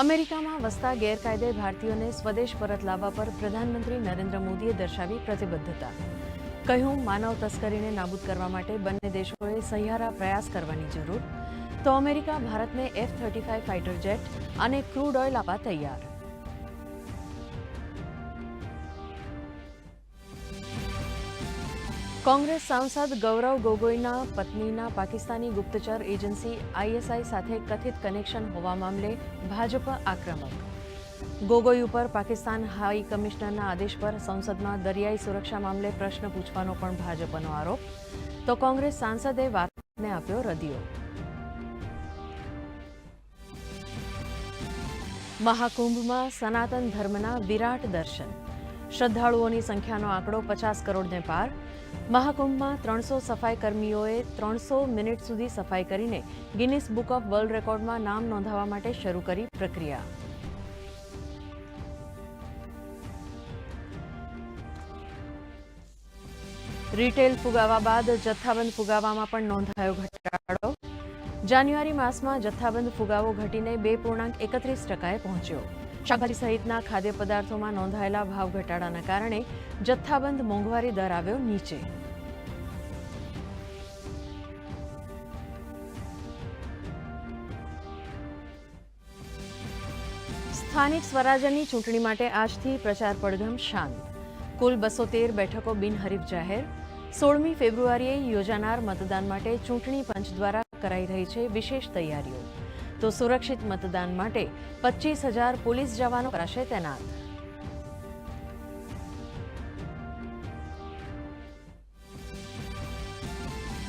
અમેરિકામાં વસતા ગેરકાયદે ભારતીયોને સ્વદેશ પરત લાવવા પર પ્રધાનમંત્રી નરેન્દ્ર મોદીએ દર્શાવી પ્રતિબદ્ધતા. કહ્યું, માનવ તસ્કરીને નાબૂદ કરવા માટે બંને દેશોએ સહિયારા પ્રયાસ કરવાની જરૂર. તો અમેરિકા, ભારતને F thirty five fighter jet અને ક્રૂડ ઓઇલ આપવા તૈયાર. કોંગ્રેસ સાંસદ ગૌરવ ગોગોઈના પત્નીના પાકિસ્તાની ગુપ્તચર એજન્સી આઈએસઆઈ સાથે કથિત કનેક્શન હોવા મામલે ભાજપ આક્રમક. ગોગોઈ ઉપર પાકિસ્તાન હાઈ કમિશનરના આદેશ પર સંસદમાં દરિયાઈ સુરક્ષા મામલે પ્રશ્ન પૂછવાનો પણ ભાજપનો આરોપ. તો કોંગ્રેસ સાંસદે વાતને આપ્યો રદિયો. મહાકુંભમાં સનાતન ધર્મના વિરાટ દર્શન. શ્રદ્ધાળુઓની સંખ્યાનો આંકડો પચાસ કરોડને પાર. મહાકુંભમાં ત્રણસો સફાઈ કર્મીઓએ ત્રણસો મિનિટ સુધી સફાઈ કરીને ગિનિસ બુક ઓફ વર્લ્ડ રેકોર્ડમાં નામ નોંધાવવા માટે શરૂ કરી પ્રક્રિયા. રિટેલ ફુગાવા બાદ જથ્થાબંધ ફુગાવામાં પણ નોંધાયો ઘટાડો. જાન્યુઆરી માસમાં જથ્થાબંધ ફુગાવો ઘટીને બે પૂર્ણાંક એકત્રીસ ટકાએ પહોંચ્યો. શાકભાજી સહિતના ખાદ્ય પદાર્થોમાં નોંધાયેલા ભાવ ઘટાડાના કારણે જથ્થાબંધ મોંઘવારી દર આવ્યો નીચે. સ્થાનિક સ્વરાજ્યની ચૂંટણી માટે આજથી પ્રચાર પડઘમ શાંત. કુલ બસો તેર બેઠકો બિનહરીફ જાહેર. સોળમી ફેબ્રુઆરીએ યોજાનાર મતદાન માટે ચૂંટણી પંચ દ્વારા કરાઈ રહી છે વિશેષ તૈયારીઓ. તો સુરક્ષિત મતદાન માટે પચીસ હજાર પોલીસ જવાનો કરાશે તૈનાત.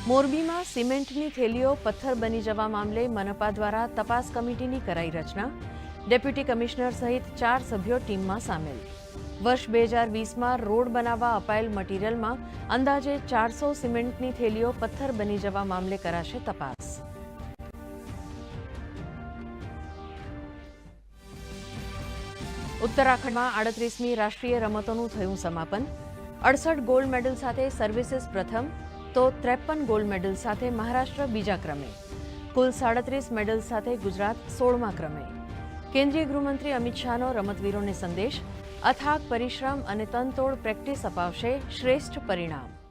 મોરબીમાં સિમેન્ટની થેલીઓ પથ્થર બની જવા મામલે મનપા દ્વારા તપાસ કમિટીની કરાઈ રચના. ડેપ્યુટી કમિશનર સહિત ચાર સભ્યો ટીમમાં સામેલ. વર્ષ બે હજાર વીસમાં રોડ બનાવવા અપાયેલ મટીરીયલમાં અંદાજે ચારસો સિમેન્ટની થેલીઓ પથ્થર બની જવા મામલે કરાશે તપાસ. ઉત્તરાખંડમાં આડત્રીસમી રાષ્ટ્રીય રમતોનું થયું સમાપન. અડસઠ ગોલ્ડ મેડલ સાથે સર્વિસીસ પ્રથમ, તો ત્રેપન ગોલ્ડ મેડલ સાથે મહારાષ્ટ્ર બીજા ક્રમે. કુલ સાડત્રીસ મેડલ સાથે ગુજરાત સોળમા ક્રમે. કેન્દ્રીય ગૃહમંત્રી અમિત શાહનો રમતવીરોને સંદેશ, અથાગ, પરિશ્રમ અને તનતોડ પ્રેક્ટિસ અપાવશે શ્રેષ્ઠ પરિણામ.